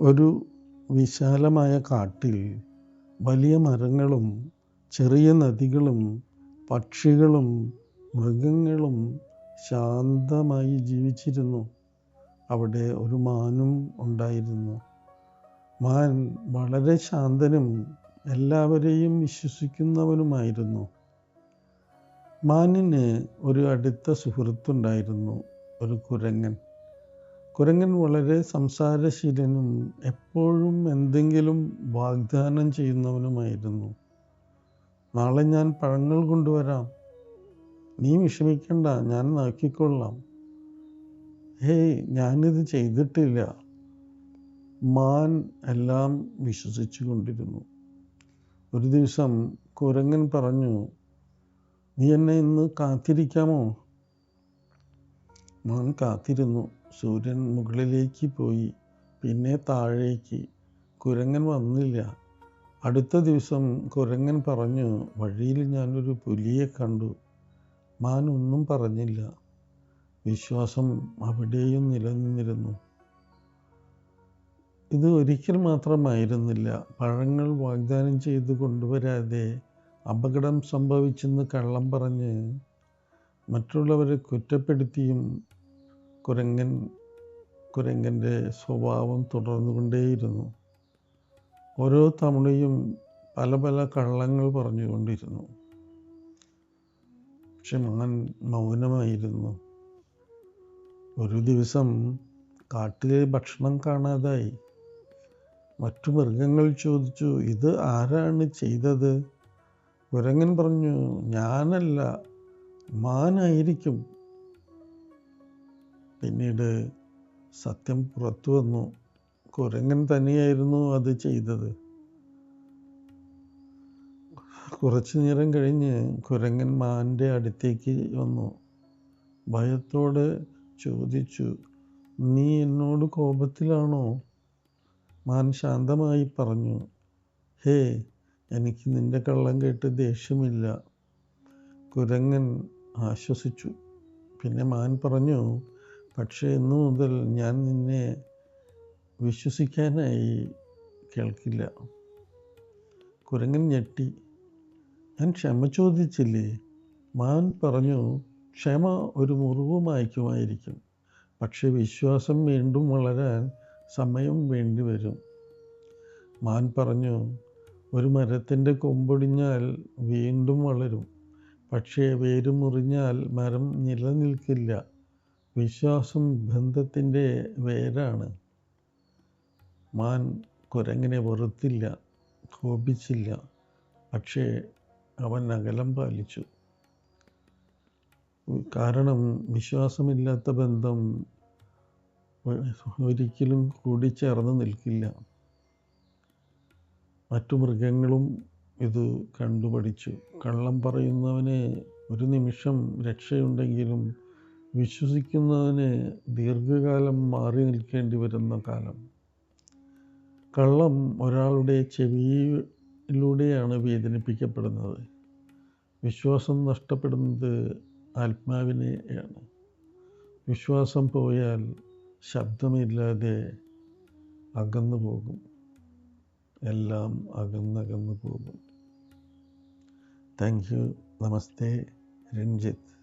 ഒരു വിശാലമായ കാട്ടിൽ വലിയ മരങ്ങളും ചെറിയ നദികളും പക്ഷികളും മൃഗങ്ങളും ശാന്തമായി ജീവിച്ചിരുന്നു. അവിടെ ഒരു മാനും ഉണ്ടായിരുന്നു. മാൻ വളരെ ശാന്തനും എല്ലാവരെയും വിശ്വസിക്കുന്നവനുമായിരുന്നു. മാനിന് ഒരു അടുത്ത സുഹൃത്തുണ്ടായിരുന്നു ഒരു കുരങ്ങൻ. കുരങ്ങൻ വളരെ സംസാരശീലനും എപ്പോഴും എന്തെങ്കിലും വാഗ്ദാനം ചെയ്യുന്നവനുമായിരുന്നു. നാളെ ഞാൻ പഴങ്ങൾ കൊണ്ടുവരാം. നീ വിഷമിക്കണ്ട ഞാൻ നോക്കിക്കൊള്ളാം. ഹേയ് ഞാനിത് ചെയ്തിട്ടില്ല. മാൻ എല്ലാം വിശ്വസിച്ചു കൊണ്ടിരുന്നു. ഒരു ദിവസം കുരങ്ങൻ പറഞ്ഞു നീ എന്നെ ഇന്ന് കാത്തിരിക്കാമോ? മാൻ കാത്തിരുന്നു. സൂര്യൻ മുകളിലേക്ക് പോയി. പിന്നെ താഴേക്ക്. കുരങ്ങൻ വന്നില്ല. അടുത്ത ദിവസം കുരങ്ങൻ പറഞ്ഞു വഴിയിൽ ഞാനൊരു പുലിയെ കണ്ടു. മാൻ ഒന്നും പറഞ്ഞില്ല. വിശ്വാസം അവിടെയും നിലനിന്നിരുന്നു. ഇത് ഒരിക്കൽ മാത്രമായിരുന്നില്ല. പഴങ്ങൾ വാഗ്ദാനം ചെയ്ത് കൊണ്ടുവരാതെ അപകടം സംഭവിച്ചെന്ന് കള്ളം പറഞ്ഞ് മറ്റുള്ളവരെ കുറ്റപ്പെടുത്തിയും കുരങ്ങൻ കുരങ്ങന്റെ സ്വഭാവം തുടർന്നുകൊണ്ടേയിരുന്നു. ഓരോ തവണയും പല പല കള്ളങ്ങൾ പറഞ്ഞുകൊണ്ടിരുന്നു. പക്ഷെ മകൻ മൗനമായിരുന്നു. ഒരു ദിവസം കാട്ടിലെ ഭക്ഷണം കാണാതായി. മറ്റു മൃഗങ്ങൾ ചോദിച്ചു ഇത് ആരാണ് ചെയ്തത്? കുരങ്ങൻ പറഞ്ഞു ഞാനല്ല മാനായിരിക്കും. പിന്നീട് സത്യം പുറത്തു വന്നു. കുരങ്ങൻ തന്നെയായിരുന്നു അത് ചെയ്തത്. കുറച്ചു നേരം കഴിഞ്ഞ് കുരങ്ങൻ മാന്റെ അടുത്തേക്ക് വന്നു. ഭയത്തോടെ ചോദിച്ചു നീ എന്നോട് കോപത്തിലാണോ? മാൻ ശാന്തമായി പറഞ്ഞു ഹേ എനിക്ക് നിന്റെ കള്ളം കേട്ട് ദേഷ്യമില്ല. കുരങ്ങൻ ആശ്വസിച്ചു. പിന്നെ മാൻ പറഞ്ഞു പക്ഷേ ഇന്നു മുതൽ ഞാൻ നിന്നെ വിശ്വസിക്കാനായി കേൾക്കില്ല. കുരങ്ങൻ ഞെട്ടി. ഞാൻ ക്ഷമ ചോദിച്ചില്ലേ? മാൻ പറഞ്ഞു ക്ഷമ ഒരു മുറിവ് മായ്ക്കുമായിരിക്കും പക്ഷെ വിശ്വാസം വീണ്ടും വളരാൻ സമയം വേണ്ടി വരും. മാൻ പറഞ്ഞു ഒരു മരത്തിന്റെ കൊമ്പൊടിഞ്ഞാൽ വീണ്ടും വളരും. പക്ഷേ വേര് മുറിഞ്ഞാൽ മരം നിലനിൽക്കില്ല. വിശ്വാസം ബന്ധത്തിന്റെ വേരാണ്. മാൻ കുരങ്ങിനെ വെറുത്തില്ല കോപിച്ചില്ല പക്ഷേ അവൻ അകലം പാലിച്ചു. കാരണം വിശ്വാസമില്ലാത്ത ബന്ധം ഒരിക്കലും കൂടിച്ചേർന്ന് നിൽക്കില്ല. മറ്റു മൃഗങ്ങളും ഇത് കണ്ടുപഠിച്ചു. കള്ളം പറയുന്നവന് ഒരു നിമിഷം രക്ഷയുണ്ടെങ്കിലും വിശ്വസിക്കുന്നതിന് ദീർഘകാലം മാറി നിൽക്കേണ്ടി വരുന്ന കാലം. കള്ളം ഒരാളുടെ ചെവിയിലൂടെയാണ് വേദനിപ്പിക്കപ്പെടുന്നത്. വിശ്വാസം നഷ്ടപ്പെടുന്നത് ആത്മാവിനെയാണ്. വിശ്വാസം പോയാൽ ശബ്ദമില്ലാതെ അകന്നു പോകും. എല്ലാം അകന്നകന്നു പോകും. Thank you. നമസ്തേ. രഞ്ജിത്ത്.